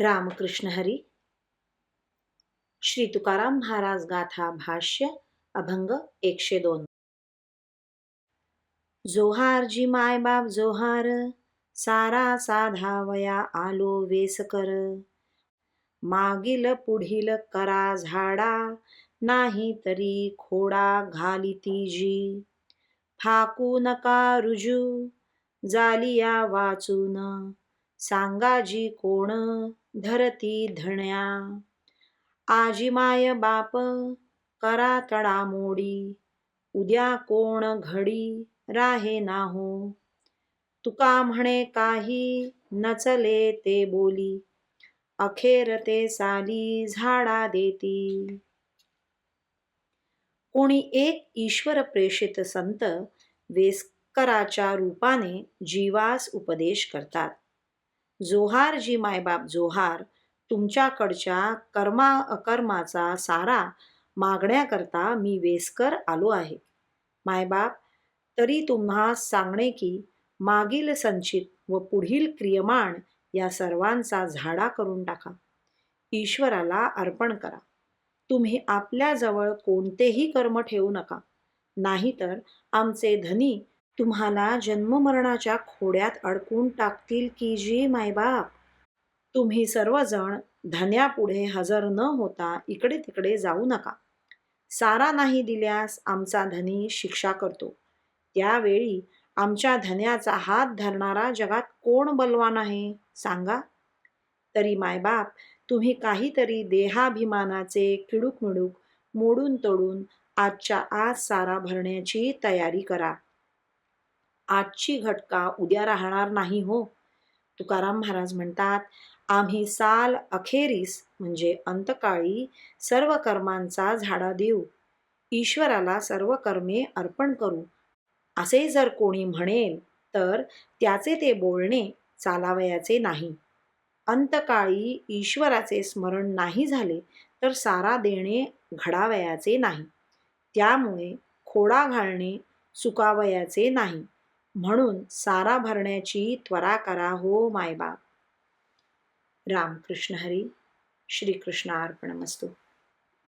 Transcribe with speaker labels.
Speaker 1: रामकृष्ण हरी। श्री तुकाराम महाराज गाथा भाष्य अभंग एकशे दोन। जोहार जी मायबाप जोहार सारा साधावया आलो वेसकर। मागील पुढील करा झाडा नाही तरी खोडा घालिती जी। फाकू नका रुजू जालिया वाचून सांगाजी कोण धरती धण्या. आजी माय बाप करा तडा मोडी उद्या कोण घडी राहे नाहो. तुका म्हणे काही नचले ते बोली अखेर ते साली झाडा देती. कोणी एक ईश्वर प्रेषित संत वेस्कराच्या रूपाने जीवास उपदेश करतात. जोहार जी मायबाप जोहार तुमच्याकडच्या कर्मा अकर्माचा सारा मागण्याकरता मी वेसकर आलो आहे. मायबाप तरी तुम्हा सांगणे की मागील संचित व पुढील क्रियमाण या सर्वांचा झाडा करून टाका. ईश्वराला अर्पण करा. तुम्ही आपल्याजवळ कोणतेही कर्म ठेवू नका. नाहीतर आमचे धनी तुम्हाला जन्ममरणाच्या खोड्यात अडकून टाकतील की जी मायबाप? तुम्ही सर्वजण धन्यापुढे हजर न होता इकडे तिकडे जाऊ नका. सारा नाही दिल्यास आमचा धनी शिक्षा करतो. त्यावेळी आमच्या धन्याचा हात धरणारा जगात कोण बलवान आहे सांगा? तरी मायबाप तुम्ही काहीतरी देहाभिमानाचे किडूक मिडूक मोडून तोडून आजच्या आज सारा भरण्याची तयारी करा. आजची घटका उद्या राहणार नाही हो. तुकाराम महाराज म्हणतात आम्ही साल अखेरीस म्हणजे अंतकाळी सर्व कर्मांचा झाडा देऊ. ईश्वराला सर्व कर्मे अर्पण करू. असे जर कोणी म्हणेल तर त्याचे ते बोलणे चालावयाचे नाही. अंतकाळी ईश्वराचे स्मरण नाही झाले तर सारा देणे घडावयाचे नाही. त्यामुळे खोडा घालणे चुकावयाचे नाही. म्हणून सारा भरण्याची त्वरा करा हो मायबाप. रामकृष्ण हरी. श्रीकृष्ण अर्पणमस्तू.